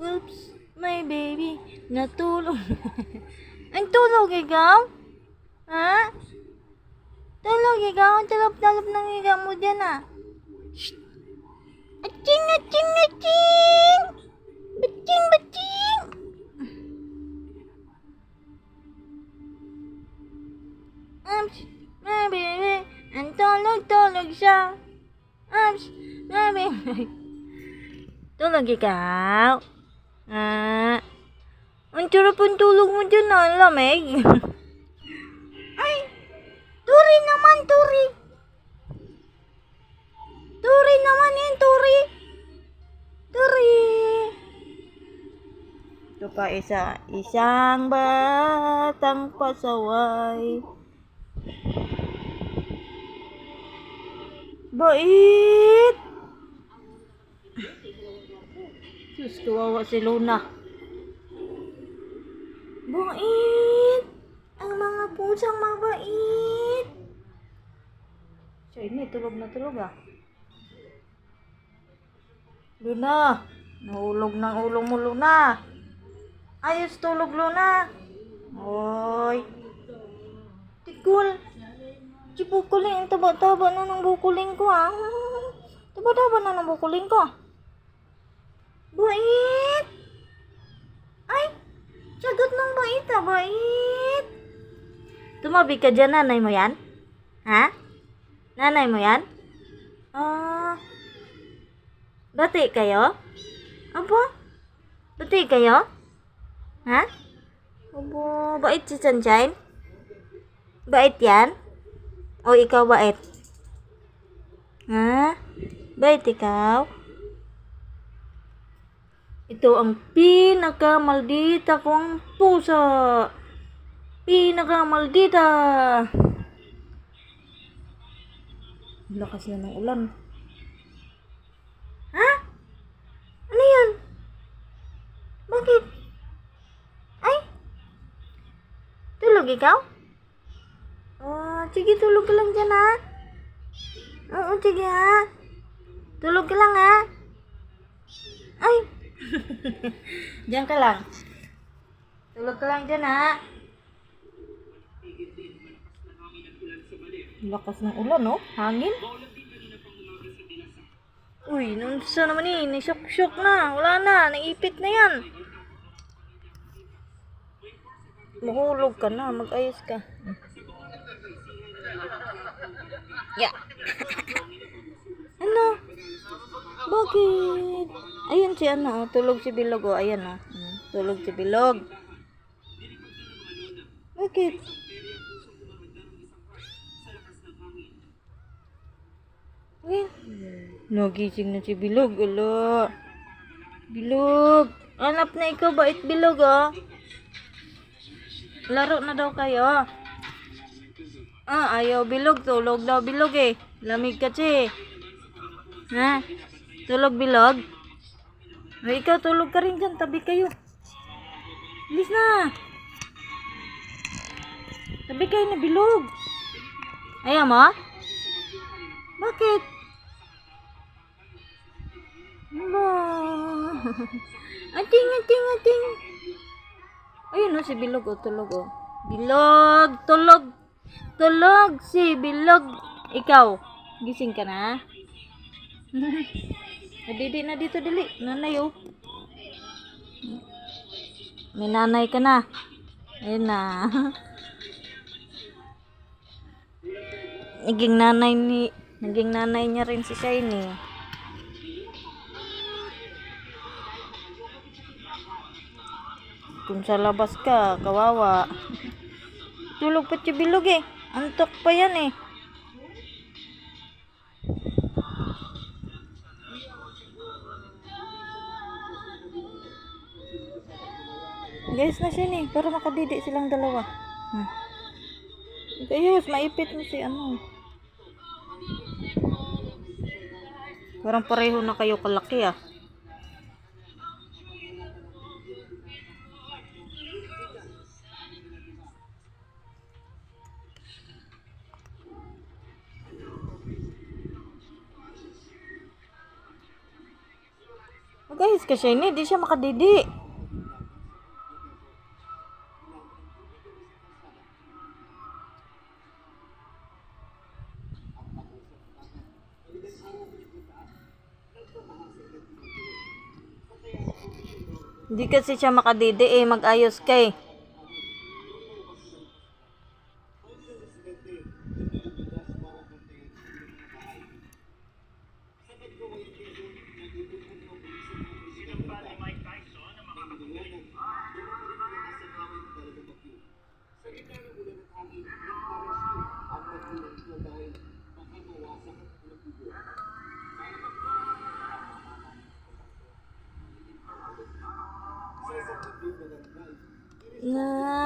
Oops, my baby. Natulog. Ang tulog ikaw? Ha? Tulog ikaw? Ang talap-talap ng higa mo dyan ah. Shh! Aching, aching, aching! Baching, baching! Oops, my baby. Ang tulog-tulog siya. Oops, my baby. Tulog ikaw? Ah. Ang sarap ang tulog mo dyan ah, lamig. Ay, Turi naman, Turi. Turi naman yan, Turi. Turi. Ito pa isa, isang batang pasaway. Bait. Sus, kawawa si Luna. Bait! Ang mga pusang mabait! Siya ini, tulog na tulog ah. Luna! Nahulog ng ulo mo, Luna! Ayos tulog, Luna! Hoy! Tikul! Si bukuling, taba-taba na ng bukuling ko ah. Taba-taba na ng bukuling ko. Bait! Ay! Sagot ng bait ah, bait. Tumabi ka dyan, nanay mo yan? Ha? Nanay mo yan? Ah. bati kayo? Aba? Bati kayo? Ha? Aba, bait si Sunshine? Bait yan? O ikaw bait? Ha? Bait ikaw? Ito ang pinakamaldita kong pusa. Pinakamaldita. Lakas na ng ulan. Ha? Ano yan? Bakit? Ay? Tulog ikaw? Oh, sige tulog ka lang dyan ha. Oo, sige ha. Tulog ka lang ha. Ay! Diyan ka lang. Tulog ka lang dyan, ha? Lakas ng ulan, no? Hangin. Uy, nung sa naman eh, nasyok-syok na. Wala na, naipit na yan. Mahulog ka na, mag-ayos ka. Yeah. ano? Bakit? Ayun si ano, tulog si Bilog oh. Ayan oh. Tulog si Bilog. Bakit? Ayun. Nagising na si Bilog. Ala. Bilog. Hanap na ikaw. Bait Bilog oh. Laro na daw kayo. Ah, ayaw Bilog. Tulog daw Bilog eh. Lamig kasi. Ha? Tulog bilog? Ay, ikaw tulog ka rin dyan. Tabi kayo. Bilis na. Tabi kayo na bilog. Ayaw mo? Bakit? Ba? Ating, ating, ating. Ayun o, si Bilog o, tulog o. Bilog, tulog. Tulog si Bilog. Ikaw, gising ka na? Nadidi na dito dili. Nanay oh. May nanay ka na. Ayun na. naging nanay ni naging nanay niya rin si Shiny. Kung sa labas ka, kawawa. Tulog pa si Bilog eh. Antok pa yan eh. Guys na siya ni, para makadidi silang dalawa. Hmm. Ayos, maipit mo si ano. Parang pareho na kayo kalaki ah. Magayos ka siya, hindi siya makadidi. Hindi kasi siya makadidi eh, mag-ayos kay.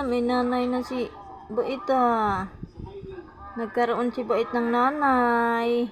May nanay na si Bait ah. Nagkaroon si Bait ng nanay.